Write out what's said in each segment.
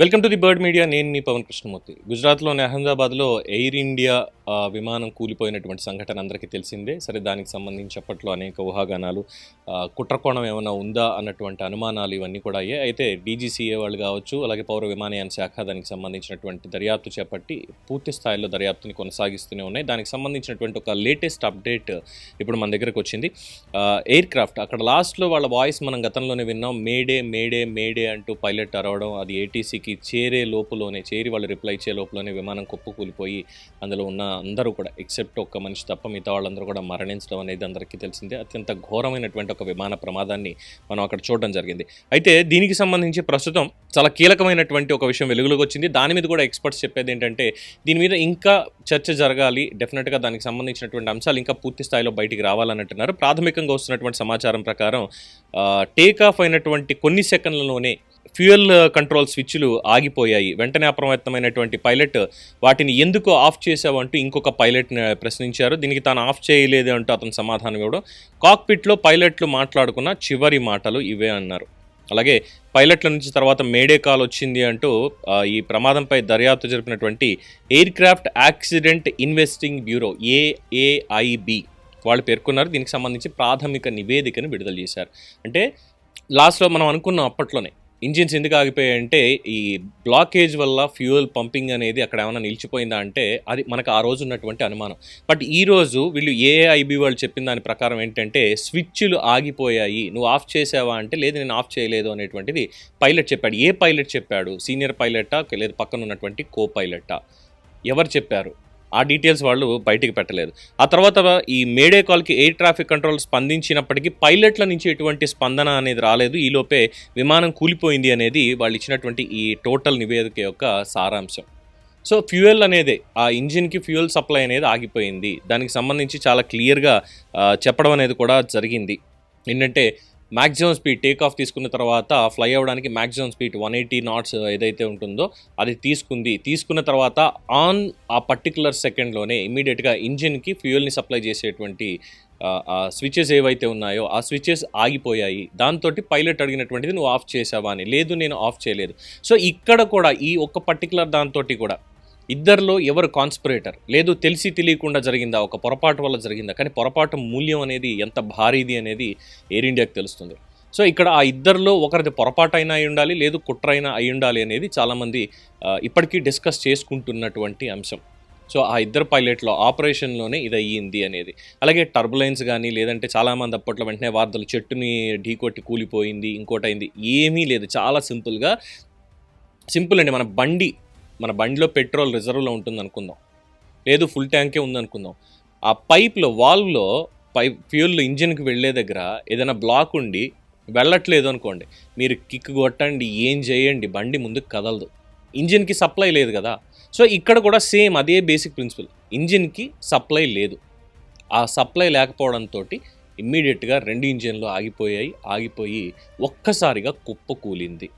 Welcome to the bird media. నేను మీ పవన్ కృష్ణమూర్తి. గుజరాత్లోని అహ్మదాబాద్లో ఎయిర్ ఇండియా విమానం కూలిపోయినటువంటి సంఘటన అందరికీ తెలిసిందే. సరే దానికి సంబంధించి అప్పట్లో అనేక ఊహాగానాలు కుట్రకోణం ఏమైనా ఉందా అన్నటువంటి అనుమానాలు ఇవన్నీ కూడా అయ్యాయి. అయితే డీజీసీఏ వాళ్ళు కావచ్చు అలాగే పౌర విమానయాన శాఖ దానికి సంబంధించినటువంటి దర్యాప్తు చేపట్టి పూర్తి స్థాయిలో దర్యాప్తుని కొనసాగిస్తూనే ఉన్నాయి. దానికి సంబంధించినటువంటి ఒక లేటెస్ట్ అప్డేట్ ఇప్పుడు మన దగ్గరకు వచ్చింది. ఎయిర్ క్రాఫ్ట్ అక్కడ లాస్ట్లో వాళ్ళ వాయిస్ మనం గతంలోనే విన్నాం. మేడే మేడే మేడే అంటూ పైలట్ అరవడం అది దగ్గరికి చేరే లోపులోనే చేరి వాళ్ళు రిప్లై ఇచ్చే లోపులోనే విమానం కుప్పకూలిపోయి అందులో ఉన్న అందరూ కూడా ఎక్సెప్ట్ ఒక్క మనిషి తప్ప మిగతా వాళ్ళందరూ కూడా మరణించడం అనేది అందరికీ తెలిసిందే. అత్యంత ఘోరమైనటువంటి ఒక విమాన ప్రమాదాన్ని మనం అక్కడ చూడడం జరిగింది. అయితే దీనికి సంబంధించి ప్రస్తుతం చాలా కీలకమైనటువంటి ఒక విషయం వెలుగులోకి వచ్చింది. దాని మీద కూడా ఎక్స్పర్ట్స్ చెప్పేది ఏంటంటే దీని మీద ఇంకా చర్చ జరగాలి. డెఫినెట్గా దానికి సంబంధించినటువంటి అంశాలు ఇంకా పూర్తి స్థాయిలో బయటికి రావాలంటున్నారు ప్రాథమికంగా వస్తున్నటువంటి సమాచారం ప్రకారం టేక్ ఆఫ్ అయినటువంటి కొన్ని సెకండ్లలోనే ఫ్యూయల్ కంట్రోల్ స్విచ్లు ఆగిపోయాయి. వెంటనే అప్రమత్తమైనటువంటి పైలట్ వాటిని ఎందుకు ఆఫ్ చేసావు అంటూ ఇంకొక పైలట్ని ప్రశ్నించారు. దీనికి తాను ఆఫ్ చేయలేదు అంటూ అతను సమాధానం ఇవ్వడం. కాక్పిట్లో పైలట్లు మాట్లాడుకున్న చివరి మాటలు ఇవే అన్నారు. అలాగే పైలట్ల నుంచి తర్వాత మేడే కాల్ వచ్చింది అంటూ ఈ ప్రమాదంపై దర్యాప్తు జరిపినటువంటి aircraft accident investing bureau AAIB వాళ్ళు పేర్కొన్నారు. దీనికి సంబంధించి ప్రాథమిక నివేదికను విడుదల చేశారు. అంటే లాస్ట్లో మనం అనుకున్నాం అప్పట్లోనే ఇంజిన్స్ ఎందుకు ఆగిపోయాయంటే ఈ బ్లాకేజ్ వల్ల ఫ్యూయల్ పంపింగ్ అనేది అక్కడ ఏమైనా నిలిచిపోయిందా అంటే అది మనకు ఆ రోజు ఉన్నటువంటి అనుమానం. బట్ ఈ రోజు వీళ్ళు ఏఐబి వాళ్ళు చెప్పిన దాని ప్రకారం ఏంటంటే స్విచ్లు ఆగిపోయాయి నువ్వు ఆఫ్ చేసావా అంటే లేదు నేను ఆఫ్ చేయలేదు అనేటువంటిది పైలట్ చెప్పాడు. ఏ పైలట్ చెప్పాడు? సీనియర్ పైలటా లేదు పక్కన ఉన్నటువంటి కో పైలటా? ఎవరు చెప్పారు? ఆ డీటెయిల్స్ వాళ్ళు బయటికి పెట్టలేదు. ఆ తర్వాత ఈ మేడే కాల్కి ఎయిర్ ట్రాఫిక్ కంట్రోల్ స్పందించినప్పటికీ పైలట్ల నుంచి ఎటువంటి స్పందన అనేది రాలేదు. ఈలోపే విమానం కూలిపోయింది అనేది వాళ్ళు ఇచ్చినటువంటి ఈ టోటల్ నివేదిక యొక్క సారాంశం. సో ఫ్యూయల్ అనేది ఆ ఇంజిన్కి ఫ్యూయల్ సప్లై అనేది ఆగిపోయింది. దానికి సంబంధించి చాలా క్లియర్గా చెప్పడం అనేది కూడా జరిగింది. ఏంటంటే మ్యాక్సిమం స్పీడ్ టేక్ ఆఫ్ తీసుకున్న తర్వాత ఫ్లై అవ్వడానికి maximum speed one eighty knots ఏదైతే ఉంటుందో అది తీసుకుంది. తీసుకున్న తర్వాత ఆన్ ఆ పర్టికులర్ సెకండ్లోనే ఇమీడియట్గా ఇంజిన్కి ఫ్యూయల్ని సప్లై చేసేటువంటి స్విచెస్ ఏవైతే ఉన్నాయో ఆ స్విచెస్ ఆగిపోయాయి. దాంతో పైలట్ అడిగినటువంటిది నువ్వు ఆఫ్ చేసావా అని. లేదు నేను ఆఫ్ చేయలేదు. సో ఇక్కడ కూడా ఈ ఒక్క పర్టికులర్ దాంతో కూడా ఇద్దరిలో ఎవరు కాన్స్పిరేటర్ లేదు తెలిసి తెలియకుండా జరిగిందా? ఒక పొరపాటు వల్ల జరిగిందా? కానీ పొరపాటు మూల్యం అనేది ఎంత భారీది అనేది ఎయిర్ ఇండియాకి తెలుస్తుంది. సో ఇక్కడ ఆ ఇద్దరిలో ఒకరిది పొరపాటు అయినా అయి ఉండాలి లేదు కుట్ర అయినా అయి ఉండాలి అనేది చాలామంది ఇప్పటికీ డిస్కస్ చేసుకుంటున్నటువంటి అంశం. సో ఆ ఇద్దరు పైలట్లో ఆపరేషన్లోనే ఇది అయ్యింది అనేది. అలాగే టర్బులెన్స్ కానీ లేదంటే చాలామంది అప్పట్లో వెంటనే వార్తలు చెట్టుని ఢీకొట్టి కూలిపోయింది ఇంకోటి అయింది ఏమీ లేదు. చాలా సింపుల్గా సింపుల్ అండి. మన బండి మన బండిలో పెట్రోల్ రిజర్వ్లో ఉంటుంది అనుకుందాం లేదు ఫుల్ ట్యాంకే ఉందనుకుందాం. ఆ పైప్లో వాల్వ్లో పైప్ ఫ్యూల్ ఇంజిన్కి వెళ్ళే దగ్గర ఏదైనా బ్లాక్ ఉండి వెళ్ళట్లేదు అనుకోండి. మీరు కిక్ కొట్టండి ఏం చేయండి బండి ముందుకు కదలదు. ఇంజిన్కి సప్లై లేదు కదా. సో ఇక్కడ కూడా సేమ్ అదే బేసిక్ ప్రిన్సిపల్. ఇంజిన్కి సప్లై లేదు. ఆ సప్లై లేకపోవడంతో ఇమ్మీడియట్గా రెండు ఇంజిన్లు ఆగిపోయాయి ఆగిపోయి ఒక్కసారిగా కుప్ప కూలింది.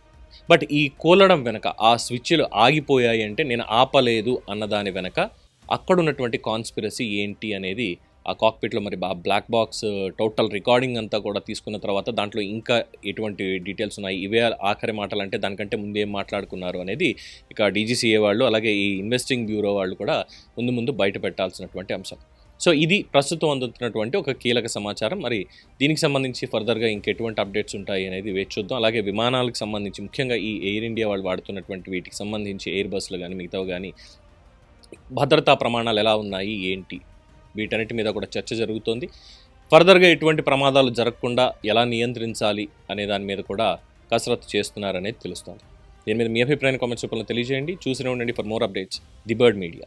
బట్ ఈ కూలడం వెనక ఆ స్విచ్లు ఆగిపోయాయి అంటే నేను ఆపలేదు అన్నదాని వెనక అక్కడ ఉన్నటువంటి కాన్స్పిరసీ ఏంటి అనేది ఆ కాక్పిట్లో మరి ఆ బ్లాక్ బాక్స్ టోటల్ రికార్డింగ్ అంతా కూడా తీసుకున్న తర్వాత దాంట్లో ఇంకా ఎటువంటి డీటెయిల్స్ ఉన్నాయి? ఇవే ఆఖరి మాటలు అంటే దానికంటే ముందు ఏం మాట్లాడుకున్నారు అనేది ఇక డీజీసీఏ వాళ్ళు అలాగే ఈ ఇన్వెస్టింగ్ బ్యూరో వాళ్ళు కూడా ముందు ముందు బయట పెట్టాల్సినటువంటి అంశం. సో ఇది ప్రస్తుతం అందుతున్నటువంటి ఒక కీలక సమాచారం. మరి దీనికి సంబంధించి ఫర్దర్గా ఇంకెటువంటి అప్డేట్స్ ఉంటాయి అనేది వేచి చూద్దాం. అలాగే విమానాలకు సంబంధించి ముఖ్యంగా ఈ ఎయిర్ ఇండియా వాళ్ళు వాడుతున్నటువంటి వీటికి సంబంధించి ఎయిర్ బస్సులు కానీ మిగతావి కానీ భద్రతా ప్రమాణాలు ఎలా ఉన్నాయి ఏంటి? వీటన్నిటి మీద కూడా చర్చ జరుగుతోంది. ఫర్దర్గా ఎటువంటి ప్రమాదాలు జరగకుండా ఎలా నియంత్రించాలి అనే దాని మీద కూడా కసరత్తు చేస్తున్నారనేది తెలుస్తోంది. దీని మీద మీ అభిప్రాయాన్ని కామెంట్స్ రూపంలో తెలియజేయండి. చూసిన ఉండండి. For more updates the bird media